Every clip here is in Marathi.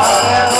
Amém.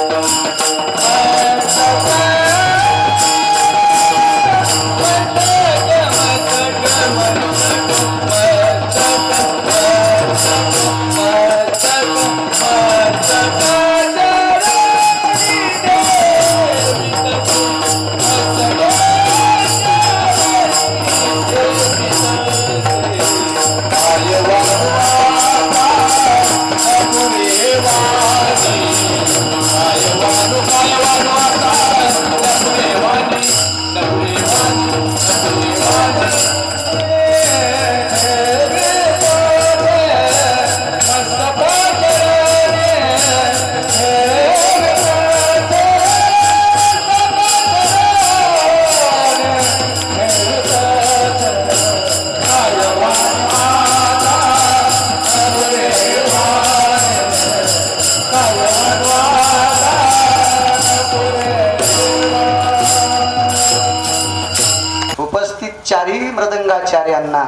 उपस्थित चारही मृदंगाचार्यांना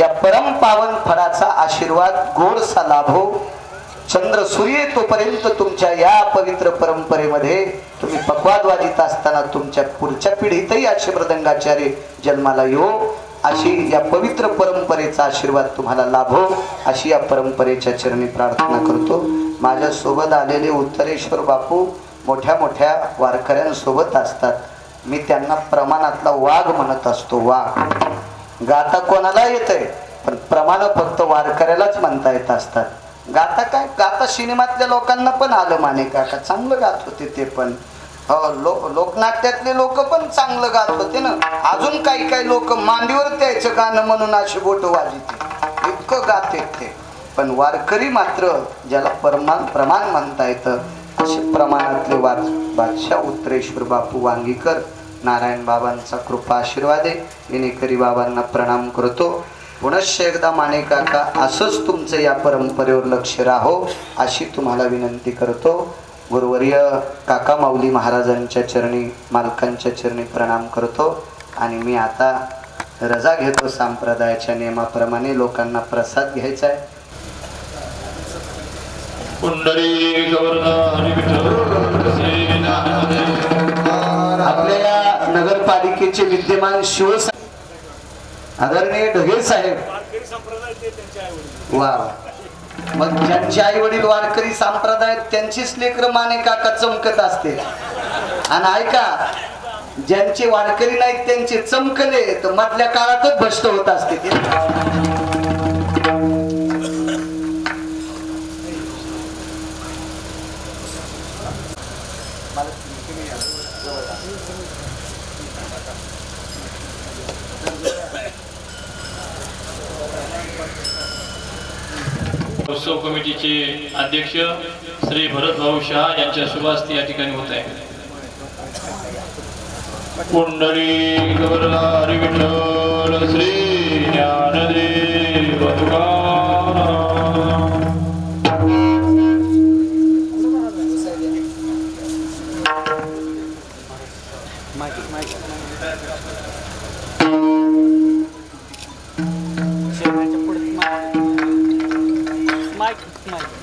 या परम पावन फळाचा आशीर्वाद गोडसा लाभो हो. चंद्र सूर्य तोपर्यंत तुमच्या या पवित्र परंपरेमध्ये तुम्ही पक्वाद वाजित असताना तुमच्या पुढच्या पिढीतही असे मृदंगाचार्य जन्माला येऊ अशी या पवित्र परंपरेचा आशीर्वाद तुम्हाला लाभो. अशी या परंपरेच्या चरणी प्रार्थना करतो. माझ्या सोबत आलेले उत्तरेश्वर बापू मोठ्या मोठ्या वारकऱ्यांसोबत असतात. मी त्यांना प्रमाणातला वाघ म्हणत असतो वाघ. गाता कोणाला येतंय? पण प्रमाण फक्त वारकऱ्यालाच म्हणता येत असतात. गाता काय? गाता सिनेमातल्या लोकांना पण आलं माने काका. चांगलं गात होते ते पण. हो लोक लोकनाट्यातले लोक पण चांगलं गात होते ना. अजून काही काही लोक मांडीवर द्यायचं गाणं म्हणून अशी बोट वाजते इतकं गाते ते. पण वारकरी मात्र ज्याला प्रमाण प्रमाण म्हणता येतं असे प्रमाणातले वाच बादशाह उत्तरेश्वर बापू वांगीकर नारायण बाबांचा कृपा आशीर्वाद. आहे विनेकरी बाबांना प्रणाम करतो. पुनश्च एकदा माने काका असंच तुमचं या परंपरेवर लक्ष राहो अशी तुम्हाला विनंती करतो. गुरुवर्य काका माऊली महाराजांच्या चरणी मालकांच्या चरणी प्रणाम करतो. आणि मी आता रजा घेतो संप्रदायाच्या नियमाप्रमाणे लोकांना प्रसाद घ्यायचा आहे. नगरपालिकेचे विद्यमान शिवस आदरणीय ढगे साहेब. वा. वा. मग ज्यांचे आई वडील वारकरी संप्रदाय त्यांचीच लेकर माने काका चमकत असते आणि ऐका ज्यांचे वारकरी नाहीत त्यांचे चमकले तर मधल्या काळातच भ्रष्ट होत असते ते. उत्सव कमिटीचे अध्यक्ष श्री भरत भाऊ शहा यांच्या शुभास्ती या ठिकाणी होत आहे. कुंडली governor Shri Dnyandev mic mic